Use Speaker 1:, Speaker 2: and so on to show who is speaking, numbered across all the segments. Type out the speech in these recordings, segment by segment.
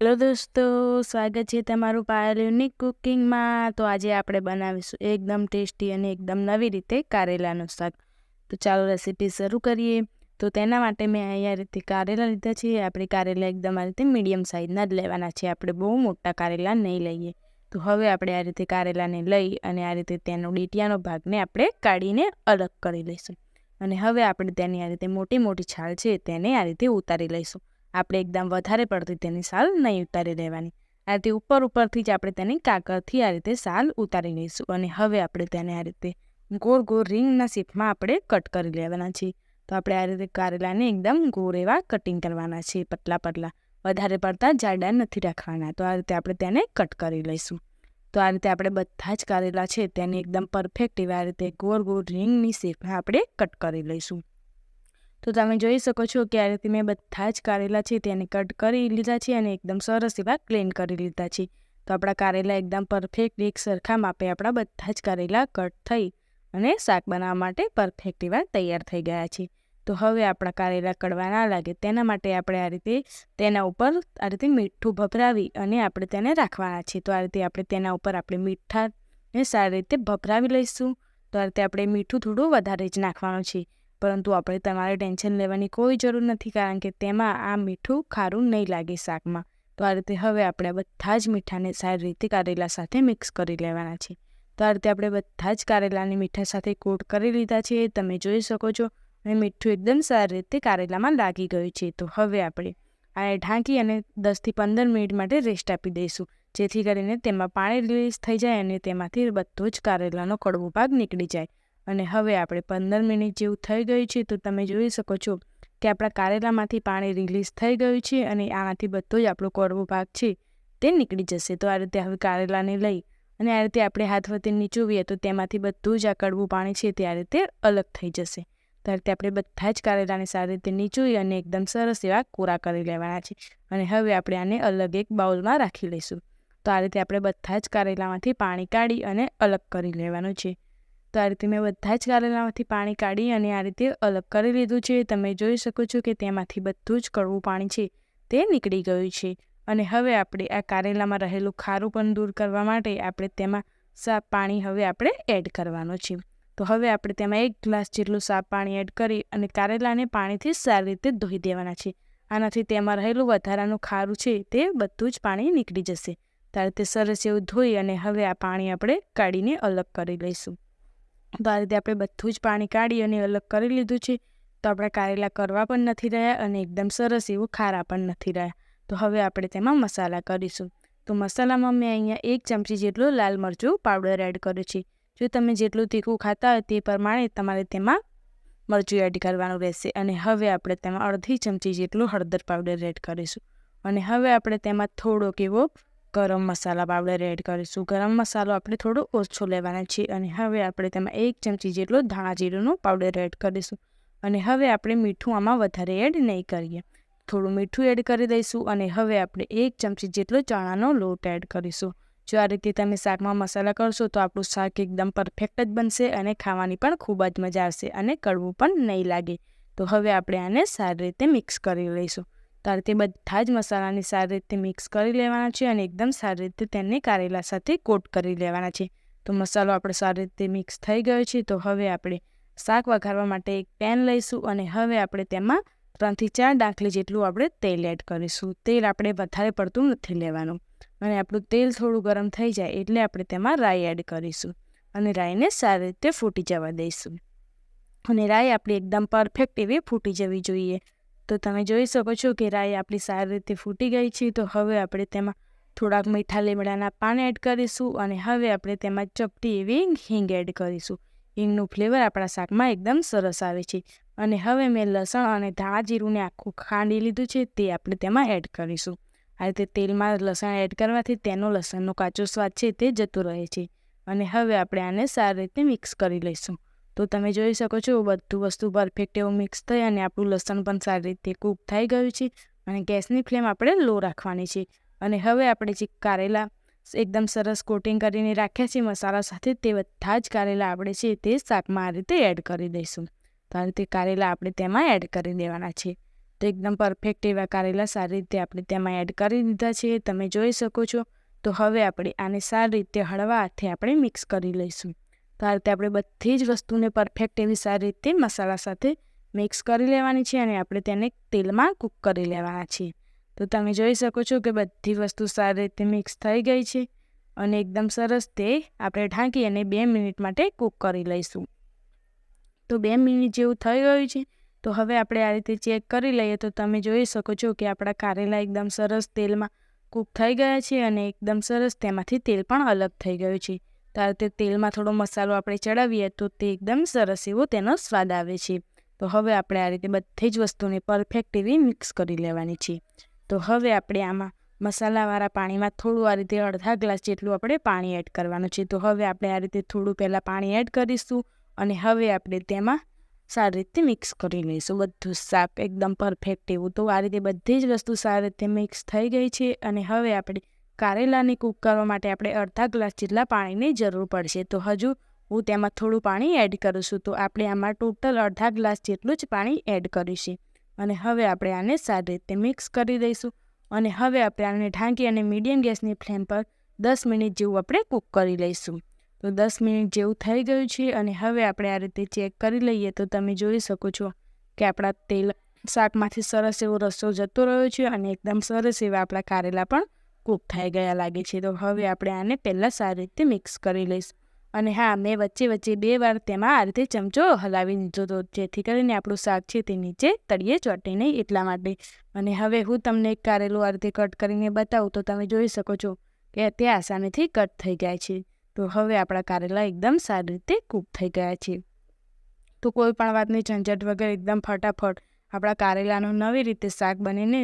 Speaker 1: Hello દોસ્તો, સ્વાગત છે તમારું પાયલ યુનિક કુકિંગમાં તો આજે આપણે બનાવીશું એકદમ ટેસ્ટી અને એકદમ નવી રીતે કારેલાનું શાક. તો ચાલો રેસીપી શરૂ કરીએ. તો તેના માટે મેં અહીંયા રીતે કારેલા લીધા છે. આપણે કારેલા એકદમ આ રીતે મીડિયમ સાઇઝના જ લેવાના છે. આપણે બહુ મોટા કારેલા નહીં લઈએ. તો હવે આપણે આ રીતે કારેલાને લઈ અને આ રીતે તેનો ડીટિયાનો ભાગને આપણે કાઢીને અલગ કરી લઈશું. અને હવે આપણે તેની આ રીતે મોટી મોટી છાલ છે તેને આ રીતે ઉતારી લઈશું. આપણે એકદમ વધારે પડતી તેની સાલ નહીં ઉતારી લેવાની આ રીતે ઉપર ઉપરથી જ આપણે તેની કાકરથી આ રીતે સાલ ઉતારી લઈશું અને હવે આપણે તેને આ રીતે ગોળ ગોળ રીંગના શેપમાં આપણે કટ કરી લેવાના છે તો આપણે આ રીતે કારેલાને એકદમ ગોળ એવા કટિંગ કરવાના છે પતલા પતલા. વધારે પડતા જાડા નથી રાખવાના. તો આ રીતે આપણે તેને કટ કરી લઈશું. તો આ રીતે આપણે બધા જ કારેલા છે તેને એકદમ પરફેક્ટ એવા રીતે ગોળ ગોળ રીંગની શેપમાં આપણે કટ કરી લઈશું. તો તમે જોઈ શકો છો કે આ રીતે મેં બધા જ કારેલા છે તેને કટ કરી લીધા છે અને એકદમ સરસ એવા ક્લીન કરી લીધા છે. તો આપણા કારેલા એકદમ પરફેક્ટ એક સરખા માપે આપણા બધા જ કારેલા કટ થઈ અને શાક બનાવવા માટે પરફેક્ટ એવા તૈયાર થઈ ગયા છે. તો હવે આપણા કારેલા કડવા ના લાગે તેના માટે આપણે આ રીતે તેના ઉપર આ રીતે મીઠું ભભરાવી અને આપણે તેને રાખવાના છે. તો આ રીતે આપણે તેના ઉપર આપણે મીઠાને સારી રીતે ભભરાવી લઈશું. તો આ રીતે આપણે મીઠું થોડું વધારે જ નાખવાનું છે. પરંતુ આપણે તમારે ટેન્શન લેવાની કોઈ જરૂર નથી કારણ કે તેમાં આ મીઠું ખારું નહીં લાગે શાકમાં. તો આ રીતે હવે આપણે બધા જ મીઠાને સારી રીતે કારેલા સાથે મિક્સ કરી લેવાના છે. તો આ રીતે આપણે બધા જ કારેલાની મીઠા સાથે કોટ કરી લીધા છે. તમે જોઈ શકો છો અને મીઠું એકદમ સારી રીતે કારેલામાં લાગી ગયું છે. તો હવે આપણે આને ઢાંકી અને દસથી પંદર મિનિટ માટે રેસ્ટ આપી દઈશું. જેથી કરીને તેમાં પાણી રિલીઝ થઈ જાય અને તેમાંથી બધો જ કારેલાનો કડવો ભાગ નીકળી જાય. અને હવે આપણે પંદર મિનિટ જેવું થઈ ગયું છે, તો તમે જોઈ શકો છો કે આપણા કારેલામાંથી પાણી રિલીઝ થઈ ગયું છે અને આનાથી બધો જ આપણો કોરવો ભાગ છે, તે નીકળી જશે. તો આ રીતે હવે કારેલાને લઈ અને આ રીતે આપણે હાથ વતી નીચોવીએ, તો તેમાંથી બધું જ આ કડવું પાણી છે તે આ રીતે અલગ થઈ જશે. તો આ રીતે આપણે બધા જ કારેલાને સારી રીતે નીચોવી અને એકદમ સરસ એવા કોરા કરી લેવાના છે. અને હવે આપણે આને અલગ એક બાઉલમાં રાખી લઈશું. તો આ રીતે આપણે બધા જ કારેલામાંથી પાણી કાઢી અને અલગ કરી લેવાનું છે. તો આ રીતે મેં બધા જ કારેલામાંથી પાણી કાઢી અને આ રીતે અલગ કરી લીધું છે. તમે જોઈ શકો છો કે તેમાંથી બધું જ કડવું પાણી છે, તે નીકળી ગયું છે. અને હવે આપણે આ કારેલામાં રહેલું ખારું પણ દૂર કરવા માટે આપણે તેમાં સાફ પાણી હવે આપણે એડ કરવાનું છે. તો હવે આપણે તેમાં એક ગ્લાસ જેટલું સાફ પાણી એડ કરી અને કારેલાને પાણીથી સારી રીતે ધોઈ દેવાના છે. આનાથી તેમાં રહેલું વધારાનું ખારું છે, તે બધું જ પાણી નીકળી જશે. ત્યારે તે સરસ એવું ધોઈ અને હવે આ પાણી આપણે કાઢીને અલગ કરી લઈશું. તો આ રીતે આપણે બધું જ પાણી કાઢી અને અલગ કરી લીધું છે. તો આપણા કારેલા કરવા પણ નથી રહ્યા અને એકદમ સરસ એવું ખારા પણ નથી રહ્યા. તો હવે આપણે તેમાં મસાલા કરીશું. તો મસાલામાં મેં અહીંયા એક ચમચી જેટલું લાલ મરચું પાવડર એડ કર્યું છે. જો તમે જેટલું તીખું ખાતા હોય તે પ્રમાણે તમારે તેમાં મરચું એડ કરવાનું રહેશે. અને હવે આપણે તેમાં અડધી ચમચી જેટલું હળદર પાવડર એડ કરીશું. અને હવે આપણે તેમાં થોડોક એવો ગરમ મસાલા પાવડર એડ કરીશું. ગરમ મસાલો આપણે થોડો ઓછો લેવાનો છે અને હવે આપણે તેમાં એક ચમચી જેટલો ધાણા જીરુંનો પાવડર એડ કરીશું. અને હવે આપણે મીઠું આમાં વધારે એડ નહીં કરીએ. થોડું મીઠું એડ કરી દઈશું અને હવે આપણે એક ચમચી જેટલો ચણાનો લોટ એડ કરીશું. જો આ રીતે તમે શાકમાં મસાલા કરશો તો આપણું શાક એકદમ પરફેક્ટ જ બનશે અને ખાવાની પણ ખૂબ જ મજા આવશે અને કડવું પણ નહીં લાગે. તો હવે આપણે આને સારી રીતે મિક્સ કરી લઈશું. તો તે બધા જ મસાલાને સારી રીતે મિક્સ કરી લેવાના છે અને એકદમ સારી રીતે તેને કારેલા સાથે કોટ કરી લેવાના છે. તો મસાલો આપણે સારી રીતે મિક્સ થઈ ગયો છે, તો હવે આપણે શાક વઘારવા માટે એક પેન લઈશું અને હવે આપણે તેમાં ત્રણથી ચાર ડાંકલી જેટલું આપણે તેલ એડ કરીશું. તેલ આપણે વધારે પડતું નથી લેવાનું. અને આપણું તેલ થોડું ગરમ થઈ જાય એટલે આપણે તેમાં રાઈ એડ કરીશું અને રાઈને સારી રીતે ફૂટી જવા દઈશું. અને રાઈ આપણી એકદમ પરફેક્ટ એવી ફૂટી જવી જોઈએ. તો તમે જોઈ શકો છો કે રાઈ આપણી સારી રીતે ફૂટી ગઈ છે. તો હવે આપણે તેમાં થોડાક મીઠા લીમડાના પાન એડ કરીશું અને હવે આપણે તેમાં ચપટી એવી હિંગ એડ કરીશું. હિંગનું ફ્લેવર આપણા શાકમાં એકદમ સરસ આવે છે. અને હવે મેં લસણ અને ધાણા જીરુંને આખું ખાંડી લીધું છે તે આપણે તેમાં એડ કરીશું. આ રીતે તેલમાં લસણ એડ કરવાથી તેનો લસણનો કાચો સ્વાદ છે તે જતો રહે છે. અને હવે આપણે આને સારી રીતે મિક્સ કરી લઈશું. તો તમે જોઈ શકો છો, બધું વસ્તુ પરફેક્ટ એવું મિક્સ થઈ અને આપણું લસણ પણ સારી રીતે કૂક થઈ ગયું છે અને ગેસની ફ્લેમ આપણે લો રાખવાની છે. અને હવે આપણે જે કારેલા એકદમ સરસ કોટિંગ કરીને રાખ્યા છે, મસાલા સાથે તે બધા જ કારેલા આપણે છે તે શાકમાં આ રીતે એડ કરી દઈશું. તો આ રીતે કારેલા આપણે તેમાં એડ કરી દેવાના છે. તો એકદમ પરફેક્ટ એવા કારેલા સારી રીતે આપણે તેમાં એડ કરી દીધા છે, તમે જોઈ શકો છો. તો હવે આપણે આને સારી રીતે હળવા હાથે આપણે મિક્સ કરી લઈશું. તો આ રીતે આપણે બધી જ વસ્તુને પરફેક્ટ એવી સારી રીતે મસાલા સાથે મિક્સ કરી લેવાની છે અને આપણે તેને તેલમાં કૂક કરી લેવાના છીએ તો તમે જોઈ શકો છો કે બધી વસ્તુ સારી રીતે મિક્સ થઈ ગઈ છે અને એકદમ સરસ તે આપણે ઢાંકી અને બે મિનિટ માટે કૂક કરી લઈશું. તો બે મિનિટ જેવું થઈ ગયું છે. તો હવે આપણે આ રીતે ચેક કરી લઈએ તો તમે જોઈ શકો છો કે આપણા કારેલા એકદમ સરસ તેલમાં કૂક થઈ ગયા છે અને એકદમ સરસ તેમાંથી તેલ પણ અલગ થઈ ગયું છે. તો તે તેલમાં થોડો મસાલો આપણે ચડાવીએ તો તે એકદમ સરસ એવો તેનો સ્વાદ આવે છે. તો હવે આપણે આ રીતે બધી જ વસ્તુને પરફેક્ટ એવી મિક્સ કરી લેવાની છે. તો હવે આપણે આમાં મસાલાવાળા પાણીમાં થોડું આ રીતે અડધા ગ્લાસ જેટલું આપણે પાણી એડ કરવાનું છે. તો હવે આપણે આ રીતે થોડું પહેલાં પાણી એડ કરીશું અને હવે આપણે તેમાં સારી રીતે મિક્સ કરી લઈશું. બધું સાફ એકદમ પરફેક્ટ એવું. તો આ રીતે બધી જ વસ્તુ સારી રીતે મિક્સ થઈ ગઈ છે અને હવે આપણે કારેલાને કૂક કરવા માટે આપણે અડધા ગ્લાસ જેટલા પાણીની જરૂર પડશે. તો હજુ હું તેમાં થોડું પાણી એડ કરું છું. તો આપણે આમાં ટોટલ અડધા ગ્લાસ જેટલું જ પાણી એડ કરીશું. અને હવે આપણે આને સારી રીતે મિક્સ કરી દઈશું. અને હવે આપણે આને ઢાંકી અને મીડિયમ ગેસની ફ્લેમ પર દસ મિનિટ જેવું આપણે કૂક કરી લઈશું. તો દસ મિનિટ જેવું થઈ ગયું છે અને હવે આપણે આ રીતે ચેક કરી લઈએ તો તમે જોઈ શકો છો કે આપણા તેલ શાકમાંથી સરસ એવો રસો જતો રહ્યો છે અને એકદમ સરસ એવા આપણા કારેલા પણ કૂક થઈ ગયા લાગે છે તો હવે આપણે આને પહેલાં સારી રીતે મિક્સ કરી લઈશું. અને હા મેં વચ્ચે વચ્ચે બે વાર તેમાં આ રીતે ચમચો હલાવી દીધો હતો જેથી કરીને આપણું શાક છે તે નીચે તળિયે ચોટે નહીં એટલા માટે. અને હવે હું તમને એક કારેલું આ રીતે કટ કરીને બતાવું તો તમે જોઈ શકો છો કે તે આસાનીથી કટ થઈ ગયા છે. તો હવે આપણા કારેલા એકદમ સારી રીતે કૂક થઈ ગયા છે. તો કોઈ પણ વાતની ઝંઝટ વગર એકદમ ફટાફટ આપણા કારેલાનું નવી રીતે શાક બનીને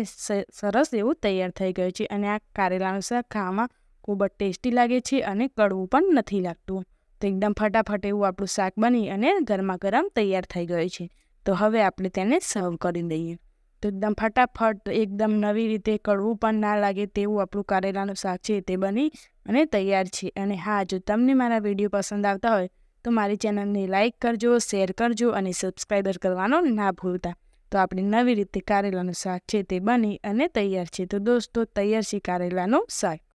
Speaker 1: સરસ એવું તૈયાર થઈ ગયું છે અને આ કારેલાનું શાક ખાવામાં ખૂબ જ ટેસ્ટી લાગે છે અને કડવું પણ નથી લાગતું. તો એકદમ ફટાફટ એવું આપણું શાક બની અને ગરમા ગરમ તૈયાર થઈ ગયું છે. તો હવે આપણે તેને સર્વ કરી દઈએ. તો એકદમ ફટાફટ એકદમ નવી રીતે કડવું પણ ના લાગે તેવું આપણું કારેલાનું શાક છે તે બની અને તૈયાર છે. અને હા, જો તમને મારા વીડિયો પસંદ આવતા હોય તો મારી ચેનલને લાઇક કરજો, શેર કરજો અને સબસ્ક્રાઈબર કરવાનો ના ભૂલતા. તો આપણી નવી રીતે કારેલાનું શાક છે તે બની અને તૈયાર છે. તો દોસ્તો, તૈયાર છે કારેલાનું શાક.